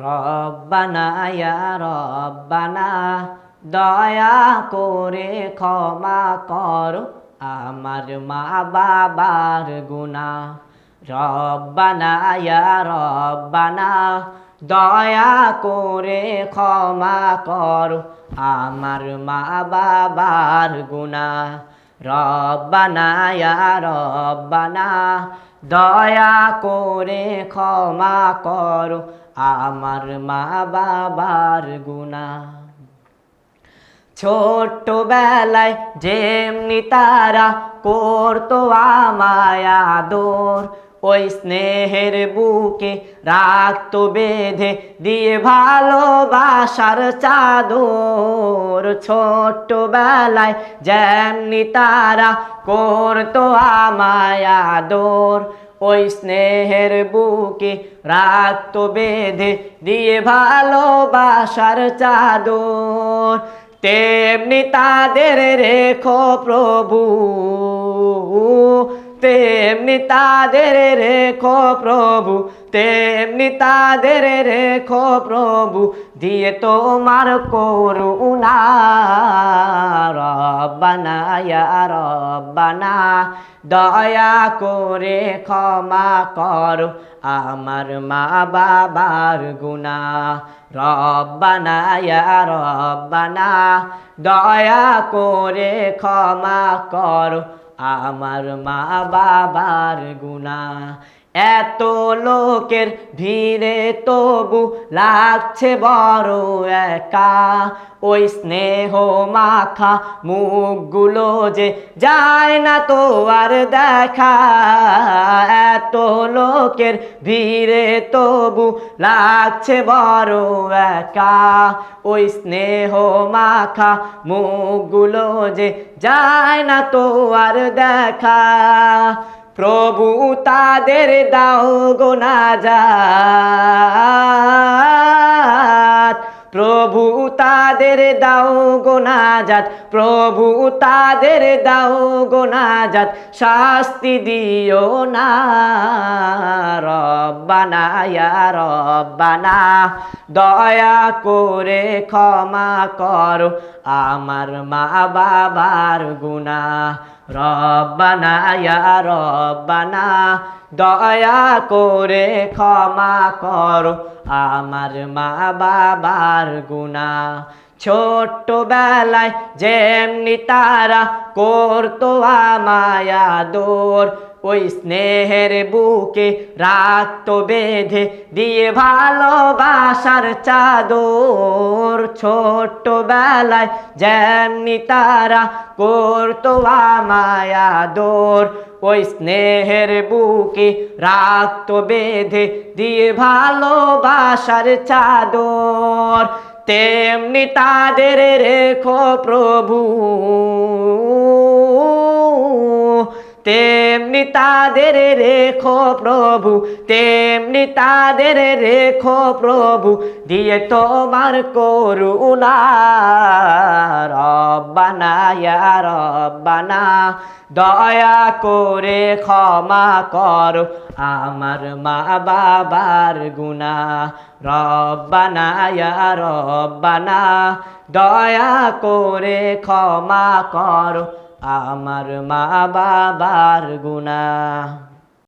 রব্বানা, ইয়া রব্বানা, দয়া করে ক্ষমা কর আমার মা বাবার গুনা রব্বানা, ইয়া রব্বানা, দয়া করে ক্ষমা কর আমার মা বাবার গুনা রব্বানা, ইয়া রব্বানা, দয়া করে ক্ষমা করো আমার মা বাবার গুনা ছোট্টবেলায় যেমনি তারা করতো আমায় আদর ওই স্নেহের বুকে রাখতো বেঁধে দিয়ে ভালোবাসার চাদর। ছোট্টবেলায় যেমনি তারা করতো আমায় আদর, ওই স্নেহের বুকে রাখতো বেঁধে দিয়ে ভালোবাসার চাদর। তেমনি তাদের রেখো প্রভু তেমনি তাদের রেখো প্রভু, তেমনি তাদের রেখো প্রভু, দিয়ে তোমার করুণা রব্বানা রব্বানা, দয়া করে ক্ষমা করো আমার মা বাবার গুনা রব্বানা রব্বানা, দয়া করে ক্ষমা করো আমার মা বাবার গুণা। এত লোকের ভিড়ে তবু লাগছে বড় একা। ওই স্নেহ মাখা মুখগুলো যে যায় না তো আর দেখা। এত লোকের ভিড়ে তবু লাগছে বড় একা। ওই স্নেহ মাখা মুখগুলো যে যায় না তো আর দেখা। প্রভু তাদের দাও গোনা যাত প্রভু তাদের দাও গোনাজাত প্রভু তাদের দাও গোনাজাত শাস্তি দিও না রব্বানা, ইয়া রব্বানা, দয়া করে ক্ষমা করো। আমার মা বাবার গুনা রব্বানা, ইয়া রব্বানা, দয়া করে ক্ষমা করো। আমার মা বাবার গুনা ছোট্টবেলায় যেমনি তারা করতো আমায়া দোর ওই স্নেহের বুকে রাখতো বেঁধে দিয়ে ভালোবাসার চাদর ছোট্টবেলায় যেমনি তারা করতো আমায়া দোর ওই স্নেহের বুকে রাখতো বেঁধে দিয়ে ভালোবাসার চাদর, তেমনি তাদের রেখো প্রভু। তেমনি তাদের রেখো প্রভু, তেমনি তাদের রেখো প্রভু, দিয়ে তোমার করুণা। রব্বানা ইয়া রব্বানা দয়া করে ক্ষমা করো আমার মা বাবার গুনা রব্বানা ইয়া রব্বানা দয়া করে ক্ষমা করো আমার মা বাবার গুনা